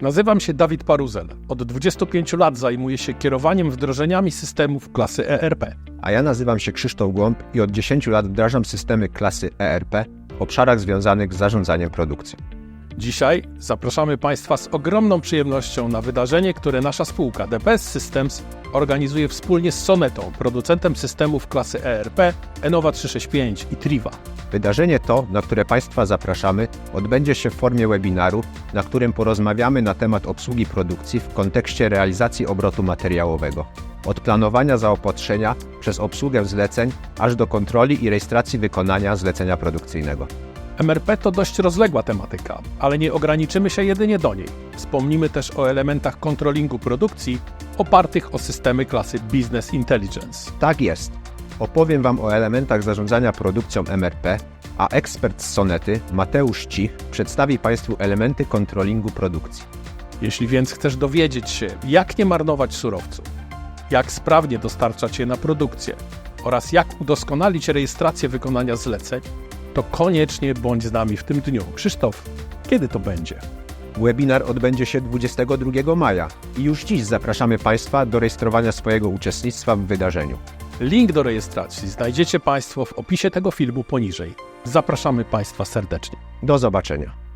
Nazywam się Dawid Paruzel. Od 25 lat zajmuję się kierowaniem wdrożeniami systemów klasy ERP. A ja nazywam się Krzysztof Głąb i od 10 lat wdrażam systemy klasy ERP w obszarach związanych z zarządzaniem produkcją. Dzisiaj zapraszamy Państwa z ogromną przyjemnością na wydarzenie, które nasza spółka DPS Systems organizuje wspólnie z Sonetą, producentem systemów klasy ERP, Enova 365 i Triva. Wydarzenie to, na które Państwa zapraszamy, odbędzie się w formie webinaru, na którym porozmawiamy na temat obsługi produkcji w kontekście realizacji obrotu materiałowego. Od planowania zaopatrzenia przez obsługę zleceń, aż do kontroli i rejestracji wykonania zlecenia produkcyjnego. MRP to dość rozległa tematyka, ale nie ograniczymy się jedynie do niej. Wspomnimy też o elementach kontrolingu produkcji opartych o systemy klasy Business Intelligence. Tak jest. Opowiem Wam o elementach zarządzania produkcją MRP, a ekspert z Sonety, Mateusz Cich, przedstawi Państwu elementy kontrolingu produkcji. Jeśli więc chcesz dowiedzieć się, jak nie marnować surowców, jak sprawnie dostarczać je na produkcję oraz jak udoskonalić rejestrację wykonania zleceń, to koniecznie bądź z nami w tym dniu. Krzysztof, kiedy to będzie? Webinar odbędzie się 22 maja i już dziś zapraszamy Państwa do rejestrowania swojego uczestnictwa w wydarzeniu. Link do rejestracji znajdziecie Państwo w opisie tego filmu poniżej. Zapraszamy Państwa serdecznie. Do zobaczenia.